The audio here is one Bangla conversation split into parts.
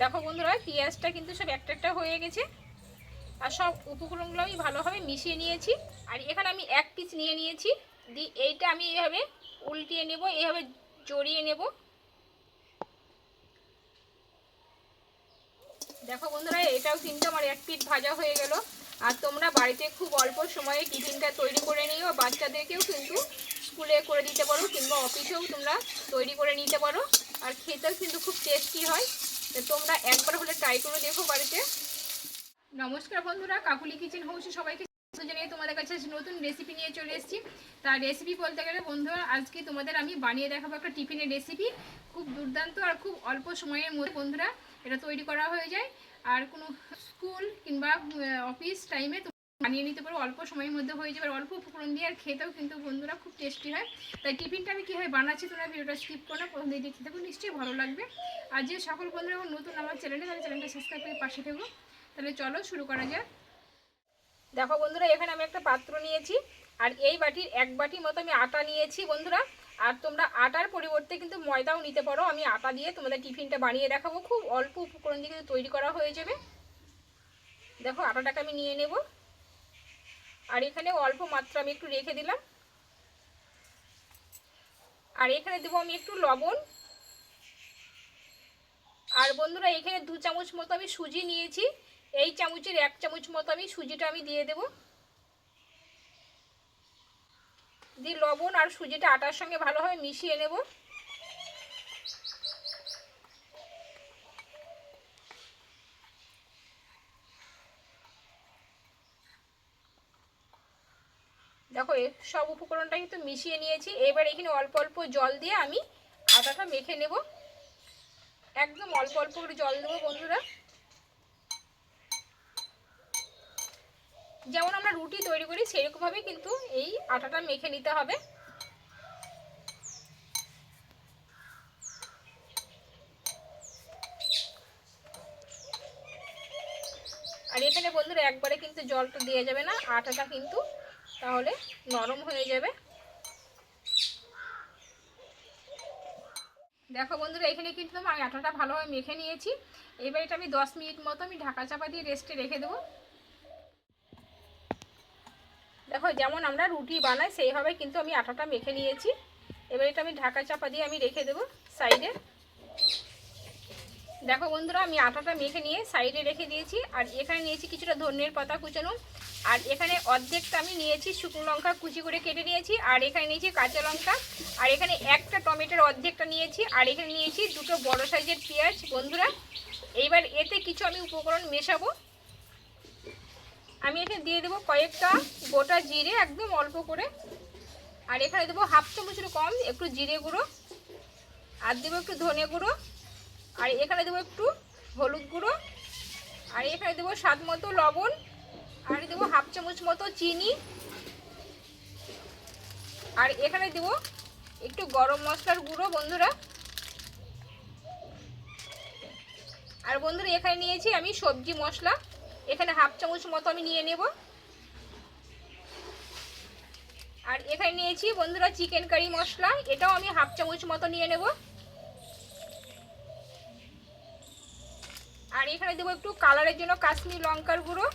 দেখো বন্ধুরা, পেঁয়াজটা কিন্তু সব একটা একটা হয়ে গেছে। আর সব উপকরণগুলো আমি ভালোভাবে মিশিয়ে নিয়েছি। আর এখানে আমি এক পিস নিয়ে নিয়েছি। দি এইটা আমি এইভাবে উল্টিয়ে নেব, এইভাবে জড়িয়ে নেব। দেখো বন্ধুরা, এটাও কিন্তু আমার এক পিঠ ভাজা হয়ে গেল। আর তোমরা বাড়িতে খুব অল্প সময়ে টিফিনটা তৈরি করে নিও। বাচ্চাদেরকেও কিন্তু স্কুলে করে দিতে পারো কিংবা অফিসেও তোমরা তৈরি করে নিতে পারো। আর খেতেও কিন্তু খুব টেস্টি হয়। তোমরা একবার হলে ট্রাই করে দেখো বাড়িতে। নমস্কার বন্ধুরা, কাকুলি কিচেন হাউসে সবাইকে জানিয়ে তোমাদের কাছে নতুন রেসিপি নিয়ে চলে এসেছি। তার রেসিপি বলতে গেলে বন্ধুরা, আজকে তোমাদের আমি বানিয়ে দেখাবো একটা টিফিনের রেসিপি খুব দুর্দান্ত আর খুব অল্প সময়ের মধ্যে বন্ধুরা এটা তৈরি করা হয়ে যায়। আর কোনো স্কুল কিংবা অফিস টাইমে বানিয়ে নিতে পারো, অল্প সময়ের মধ্যে হয়ে যাবে। অল্প উপকরণ দিয়ে আর খেতেও কিন্তু বন্ধুরা খুব টেস্টি হয়। তাই টিফিনটা আমি কীভাবে বানাচ্ছি তোমরা ভিডিওটা স্কিপ করো না, প্রথম দিয়ে খেতে খুব নিশ্চয়ই ভালো লাগবে। আর যে সকল বন্ধুরা নতুন আমার চ্যানেলে তাহলে চ্যানেলটা সাবস্ক্রাইব করে পাশে থেকো। তাহলে চলো শুরু করা যাক। দেখো বন্ধুরা, এখানে আমি একটা পাত্র নিয়েছি, আর এই বাটির এক বাটি মতো আমি আটা নিয়েছি বন্ধুরা। আর তোমরা আটার পরিবর্তে কিন্তু ময়দাও নিতে পারো। আমি আটা দিয়ে তোমাদের টিফিনটা বানিয়ে দেখাবো। খুব অল্প উপকরণ দিয়ে কিন্তু তৈরি করা হয়ে যাবে। দেখো আটাটাকে আমি নিয়ে নেব। আর এখানে অল্প মাত্রা আমি একটু রেখে দিলাম। আর এখানে দেবো আমি একটু লবণ। আর বন্ধুরা, এখানে দু চামচ মতো আমি সুজি নিয়েছি। এই চামচের এক চামচ মতো আমি সুজিটা আমি দিয়ে দেব। দিয়ে লবণ আর সুজিটা আটার সঙ্গে ভালোভাবে মিশিয়ে নেব। দেখো সব উপকরণটা কিন্তু মিশিয়ে নিয়েছি। এবার এখানে অল্প অল্প জল দিয়ে আমি আটাটা মেখে নেব। একদম অল্প অল্প করে জল দেবো বন্ধুরা। যেমন আমরা রুটি তৈরি করি, সেরকমভাবে কিন্তু এই আটাটা মেখে নিতে হবে। আর এখানে বন্ধুরা একবারে কিন্তু জলটা দেওয়া যাবে না, আটাটা কিন্তু তাহলে নরম হয়ে যাবে। দেখো বন্ধুরা, এখানে কিন্তু আমি আটাটা ভালোভাবে মেখে নিয়েছি। এবার এটা আমি দশ মিনিট মতো আমি ঢাকা চাপা দিয়ে রেস্টে রেখে দেবো। দেখো, যেমন আমরা রুটি বানাই, সেইভাবে কিন্তু আমি আটাটা মেখে নিয়েছি। এবার এটা আমি ঢাকা চাপা দিয়ে আমি রেখে দেবো সাইডে। দেখো বন্ধুরা, আমি আটাটা মেখে নিয়ে সাইডে রেখে দিয়েছি, আর এখানে নিয়েছি কিছুটা ধনের পাতা কুচানো, আর এখানে অর্ধেকটা আমি নিয়েছি শুকনো লঙ্কা কুচি করে কেটে নিয়েছি, আর এখানে নিয়েছি কাঁচা লঙ্কা, আর এখানে একটা টমেটোর অর্ধেকটা নিয়েছি, আর এখানে নিয়েছি দুটো বড় সাইজের পেঁয়াজ। বন্ধুরা, এইবার এতে কিছু আমি উপকরণ মেশাবো। আমি এখানে দিয়ে দেবো কয়েকটা গোটা জিরে, একদম অল্প করে, আর এখানে দেবো হাফ চামচের কম, একটু জিরে গুঁড়ো, আর দেবো একটু ধনে গুঁড়ো আর এখানে দেবো একটু হলুদ গুঁড়ো, আর এখানে দেবো স্বাদ মতো লবণ, আর দেবো হাফ চামচ মতো চিনি, আর এখানে দেবো একটু গরম মশলার গুঁড়ো বন্ধুরা। আর বন্ধুরা, এখানে নিয়েছি আমি সবজি মশলা। এখানে হাফ চামচ মতো আমি নিয়ে নেব। আর এখানে নিয়েছি বন্ধুরা, চিকেন কারি মশলা। এটাও আমি হাফ চামচ মতো নিয়ে নেব। আর এখানে দেবো একটু কালারের জন্য কাশ্মীর লঙ্কার গুঁড়ো।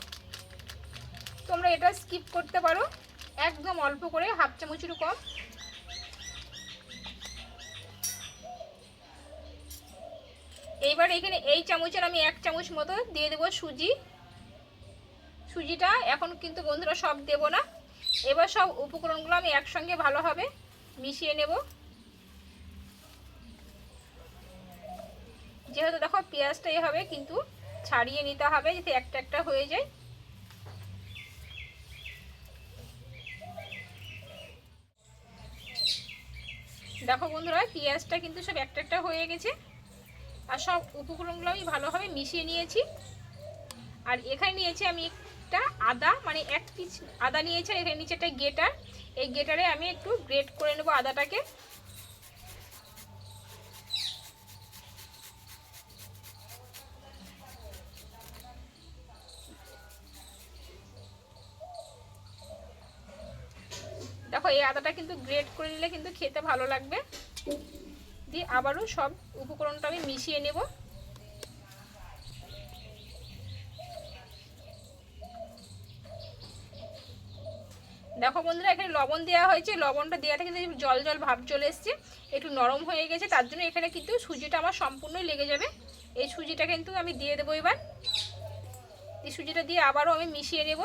তোমরা এটা স্কিপ করতে পারো। একদম অল্প করে, হাফ চামচের কম। এইবার এখানে এই চামচের আমি এক চামচ মতো দিয়ে দেবো সুজি। সুজিটা এখন কিন্তু বন্ধুরা সব দেব না। এবার সব উপকরণগুলো আমি একসঙ্গে ভালোভাবে মিশিয়ে নেব। যেহেতু দেখো পেঁয়াজটা এভাবে কিন্তু ছাড়িয়ে নিতে হবে, যাতে একটা একটা হয়ে যায়। দেখো বন্ধুরা, পেঁয়াজটা কিন্তু সব একটা একটা হয়ে গেছে। আর সব উপকরণগুলো আমি ভালোভাবে মিশিয়ে নিয়েছি। আর এখানে নিয়েছি আমি একটা আদা মানে এক পিস আদা নিয়েছি, আর এখানে নিচে একটা গেটার এই গেটারে আমি একটু গ্রেট করে নেব আদাটাকে। দেখো, এই আদাটা কিন্তু গ্রেট করে নিলে কিন্তু খেতে ভালো লাগবে। দিয়ে আবারও সব উপকরণটা আমি মিশিয়ে নেব। দেখো বন্ধুরা, এখানে লবণ দেওয়া হয়েছে। লবণটা দেওয়াতে কিন্তু জল জল ভাব চলে এসছে। একটু নরম হয়ে গেছে, তার জন্য এখানে কিন্তু সুজিটা আমার সম্পূর্ণই লেগে যাবে। এই সুজিটা কিন্তু আমি দিয়ে দেবো এবার। এই সুজিটা দিয়ে আবারও আমি মিশিয়ে নেব।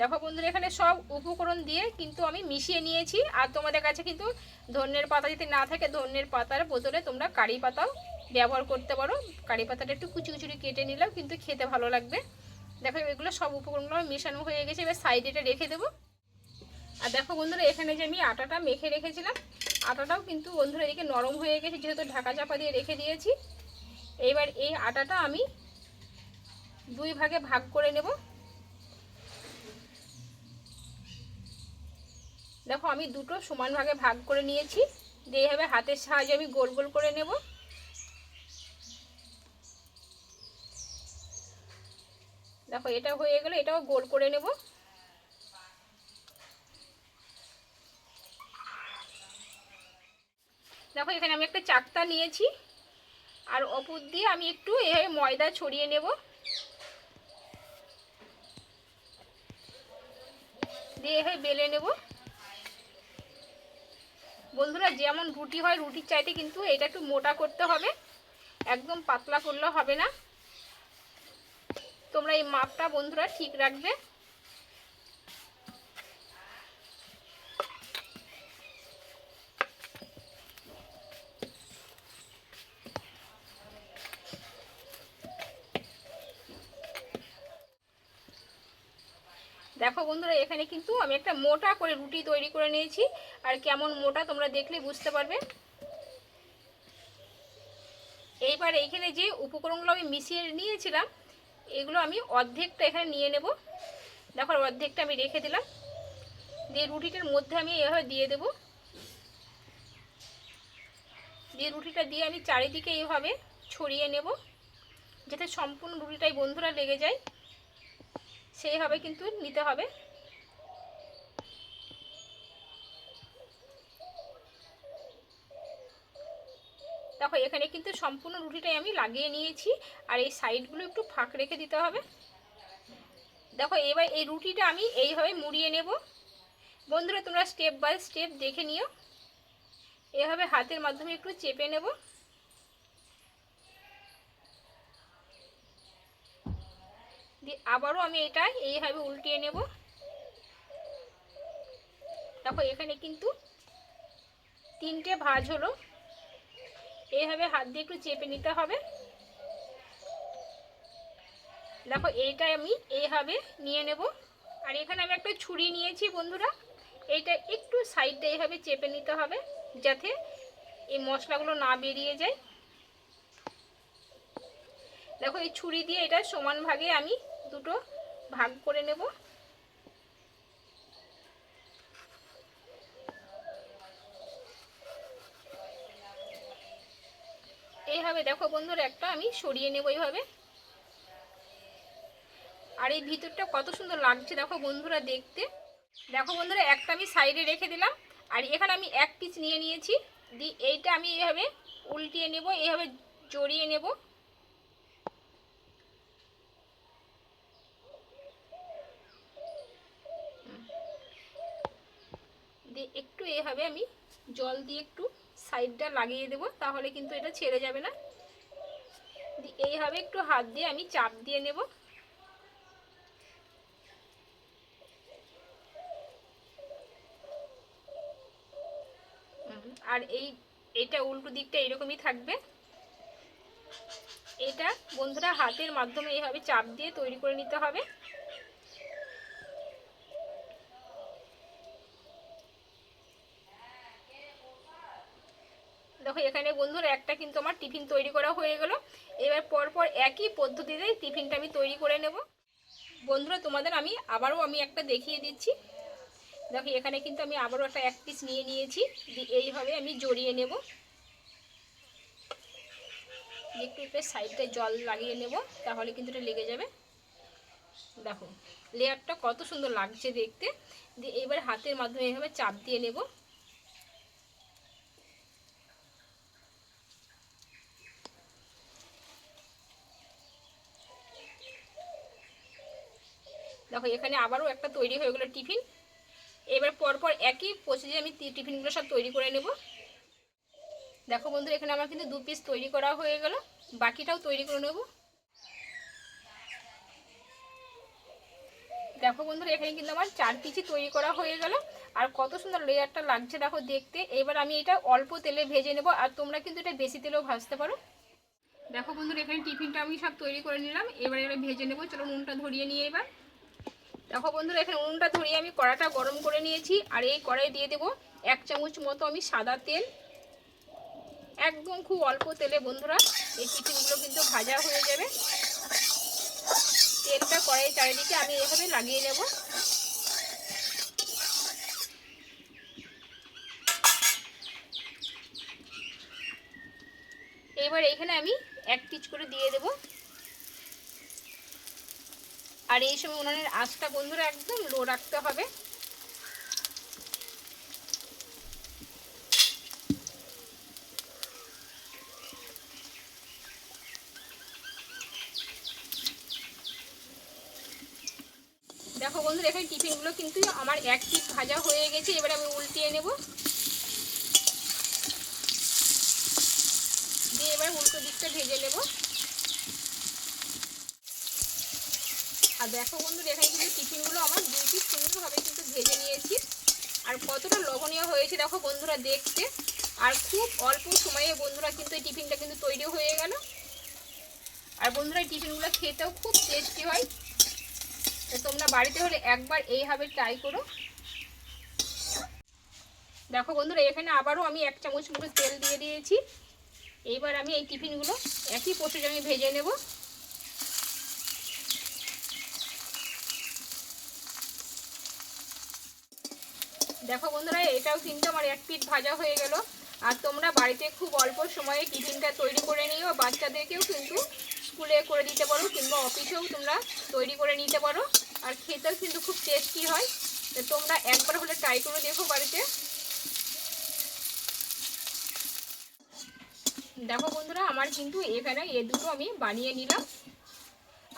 দেখো বন্ধুরা, এখানে সব উপকরণ দিয়ে কিন্তু আমি মিশিয়ে নিয়েছি। আর তোমাদের কাছে কিন্তু ধন্যের পাতা যদি না থাকে, ধন্যের পাতার বোতলে তোমরা কারি পাতাও ব্যবহার করতে পারো। কারি পাতাটা একটু কুচি কুচুরি কেটে নিলেও কিন্তু খেতে ভালো লাগবে। দেখো, এগুলো সব উপকরণগুলো মেশানো হয়ে গেছে। এবার সাইডে এটা রেখে দেবো। আর দেখো বন্ধুরা, এখানে যে আমি আটাটা মেখে রেখেছিলাম, আটাটাও কিন্তু বন্ধুরা এদিকে নরম হয়ে গেছে, যেহেতু ঢাকা চাপা দিয়ে রেখে দিয়েছি। এইবার এই আটাটা আমি দুই ভাগে ভাগ করে নেব। দেখো, আমি দুটো সমান ভাগে ভাগ করে নিয়েছি। দিয়ে এইভাবে হাতের সাহায্যে আমি গোল গোল করে নেব। দেখো, এটা হয়ে গেলে এটাও গোল করে নেব। দেখো, এখানে আমি একটা চাকতা নিয়েছি। আর অপুর দিয়ে আমি একটু এভাবে ময়দা ছড়িয়ে নেব। দিয়ে এভাবে বেলে নেব। বন্ধুরা, যেমন রুটি হয়, রুটির চাইতে কিন্তু এটা একটু মোটা করতে হবে। একদম পাতলা করলে হবে না। তোমরা এই মাপটা বন্ধুরা ঠিক রাখবে। দেখো বন্ধুরা, এখানে কিন্তু আমি একটা মোটা করে রুটি তৈরি করে নিয়েছি। আর কেমন মোটা তোমরা দেখলে বুঝতে পারবে। এইবার এইখানে যে উপকরণগুলো আমি মিশিয়ে নিয়েছিলাম, এগুলো আমি অর্ধেকটা এখানে নিয়ে নেব। দেখো অর্ধেকটা আমি রেখে দিলাম। দিয়ে রুটিটার মধ্যে আমি এভাবে দিয়ে দেব। দিয়ে রুটিটা দিয়ে আমি চারিদিকে এইভাবে ছড়িয়ে নেব, যাতে সম্পূর্ণ রুটিটাই বন্ধুরা লেগে যায়। সেইভাবে কিন্তু নিতে হবে। দেখো, এখানে কিন্তু সম্পূর্ণ রুটিটাই আমি লাগিয়ে নিয়েছি। আর এই সাইডগুলো একটু ফাঁক রেখে দিতে হবে। দেখো, এবার এই রুটিটা আমি এইভাবে মুড়িয়ে নেব। বন্ধুরা, তোমরা স্টেপ বাই স্টেপ দেখে নিও। এভাবে হাতের মাধ্যমে একটু চেপে নেব। দিয়ে আবারও আমি এটা এইভাবে উল্টিয়ে নেব। দেখো, এখানে কিন্তু তিনটে ভাজ হলো। এইভাবে হাত দিয়ে একটু চেপে নিতে হবে। দেখো এইটা আমি এইভাবে নিয়ে নেব। আর এখানে আমি একটা ছুরি নিয়েছি বন্ধুরা। এইটা একটু সাইডটা এইভাবে চেপে নিতে হবে যাতে এই মশলাগুলো না বেরিয়ে যায়। দেখো, এই ছুরি দিয়ে এটা সমান ভাগে আমি দুটো ভাগ করে নেব। এইভাবে দেখো বন্ধুরা, একটা আমি সরিয়ে নেব এইভাবে। আর এই ভিতরটা কত সুন্দর লাগছে দেখো বন্ধুরা দেখতে। দেখো বন্ধুরা, একটা আমি সাইডে রেখে দিলাম। আর এখানে আমি এক পিস নিয়ে নিয়েছি। দি, এইটা আমি এইভাবে উল্টিয়ে নেব, এইভাবে জড়িয়ে নেব। দিয়ে একটু এভাবে আমি জল দিয়ে একটু সাইডটা লাগিয়ে দেবো, তাহলে কিন্তু এটা ছেড়ে যাবে না। এইভাবে একটু হাত দিয়ে আমি চাপ দিয়ে নেব। আর এই, এটা উল্টো দিকটা এরকমই থাকবে। এটা বন্ধুরা হাতের মাধ্যমে এইভাবে চাপ দিয়ে তৈরি করে নিতে হবে। দেখো এখানে বন্ধুরা একটা কিন্তু আমার টিফিন তৈরি করা হয়ে গেল। এবার পরপর একই পদ্ধতিতে টিফিনটা আমি তৈরি করে নেব। বন্ধুরা, তোমাদের আমি আবারও আমি একটা দেখিয়ে দিচ্ছি। দেখো, এখানে কিন্তু আমি আবারও একটা এক পিস নিয়ে নিয়েছি। এইভাবে আমি জড়িয়ে নেব। একটু একটু সাইডটা জল লাগিয়ে নেব, তাহলে কিন্তু এটা লেগে যাবে। দেখো, লেয়ারটা কত সুন্দর লাগছে দেখতে। দিয়ে এবার হাতের মাধ্যমে এইভাবে চাপ দিয়ে নেব। দেখো, এখানে আবারও একটা তৈরি হয়ে গেলো টিফিন। এবার পরপর একই প্রসিজে আমি টিফিনগুলো সব তৈরি করে নেব। দেখো বন্ধুরা, এখানে আমার কিন্তু দু পিস তৈরি করা হয়ে গেল। বাকিটাও তৈরি করে নেব। দেখো বন্ধুরা, এখানে কিন্তু আমার চার পিসই তৈরি করা হয়ে গেল। আর কত সুন্দর লেয়ারটা লাগছে দেখো দেখতে। এবার আমি এটা অল্প তেলে ভেজে নেব। আর তোমরা কিন্তু এটা বেশি তেলেও ভাজতে পারো। দেখো বন্ধুরা, এখানে টিফিনটা আমি সব তৈরি করে নিলাম। এবার এটা ভেজে নেব। চলো নুনটা ধরিয়ে নিয়ে এবার। দেখো বন্ধুরা, এখানে উনুনটা ধরিয়ে আমি কড়াটা গরম করে নিয়েছি, আর এই কড়াই দিয়ে দেবো এক চামচ মতো আমি সাদা তেল। একদম খুব অল্প তেলে বন্ধুরা, এই টিফিনগুলো কিন্তু ভাজা হয়ে যাবে। তেলটা কড়াই চারিদিকে আমি এভাবে লাগিয়ে নেব। এবার এখানে আমি এক পিচ করে দিয়ে দেবো। আর এই সময় উনানের আঁচটা বন্ধুরা একদম লো রাখতে হবে। দেখো বন্ধুরা, এখানে টিফিনগুলো কিন্তু আমার এক পিস ভাজা হয়ে গেছে, এবার আমি উল্টিয়ে নেব। দিয়ে এবার উল্টো দিকটা ভেজে নেব। আর দেখো বন্ধুরা এখানে কিন্তু টিফিনগুলো আমার দুই পিস সুন্দরভাবে কিন্তু ভেজে নিয়েছি। আর কতটা লবণীয় হয়েছে দেখো বন্ধুরা দেখতে। আর খুব অল্প সময়ে বন্ধুরা কিন্তু এই টিফিনটা কিন্তু তৈরি হয়ে গেল। আর বন্ধুরা, এই টিফিনগুলো খেতেও খুব টেস্টি হয়। তো তোমরা বাড়িতে হলে একবার এইভাবে ট্রাই করো। দেখো বন্ধুরা, এখানে আবারও আমি এক চামচ মতো তেল দিয়ে দিয়েছি। এইবার আমি এই টিফিনগুলো একই প্রসেসে আমি ভেজে নেব। দেখো বন্ধুরা, এটাও কিন্তু আমার এক পিঠ ভাজা হয়ে গেল। আর তোমরা বাড়িতে খুব অল্প সময়ে টিফিনটা তৈরি করে নিও। বাচ্চাদেরকেও কিন্তু স্কুলে করে দিতে পারো, কিংবা অফিসেও তোমরা তৈরি করে নিতে পারো। আর খেতেও কিন্তু খুব টেস্টি হয়। তো তোমরা একবার হলে ট্রাই করে দেখো বাড়িতে। দেখো বন্ধুরা, আমার কিন্তু এখানে এ দুটো আমি বানিয়ে নিলাম।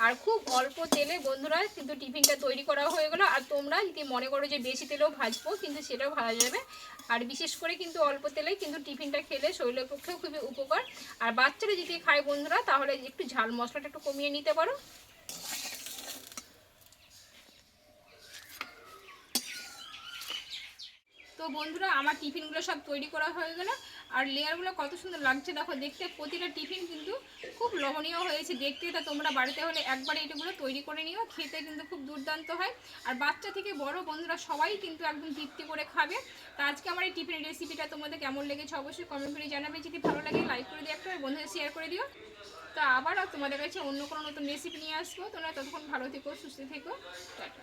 আর খুব অল্প তেলে বন্ধুরা কিন্তু টিফিনটা তৈরি করা হয়ে গেলো। আর তোমরা যদি মনে করো যে বেশি তেলেও ভাজবো, কিন্তু সেটাও ভাজা যাবে। আর বিশেষ করে কিন্তু অল্প তেলে কিন্তু টিফিনটা খেলে শরীরের পক্ষেও খুবই উপকার। আর বাচ্চারা যদি খায় বন্ধুরা, তাহলে একটু ঝাল মশলাটা একটু কমিয়ে নিতে পারো। তো বন্ধুরা, আমার টিফিনগুলো সব তৈরি করা হয়ে গেল। আর লেয়ারগুলো কত সুন্দর লাগছে, দেখো, দেখতে প্রতিটা টিফিন কিন্তু খুব লোভনীয় হয়েছে। দেখতে এটা তোমরা বাড়িতে হলে একবার এইগুলো তৈরি করে নিও, খেতে কিন্তু খুব দুর্দান্ত হয়। আর বাচ্চা থেকে বড় বন্ধুরা সবাই কিন্তু একদম তৃপ্তি করে খাবে। তো আজকে আমার এই টিফিনের রেসিপিটা তোমাদের কেমন লেগেছে অবশ্যই কমেন্ট করে জানাবে। যদি ভালো লাগে লাইক করে দিও একটা, বন্ধুদের শেয়ার করে দিও। তো আবারও তোমাদের কাছে অন্য কোনো নতুন রেসিপি নিয়ে আসব। তোমরা ততক্ষণ ভালো থেকো, সুস্থ থেকো। টাটা।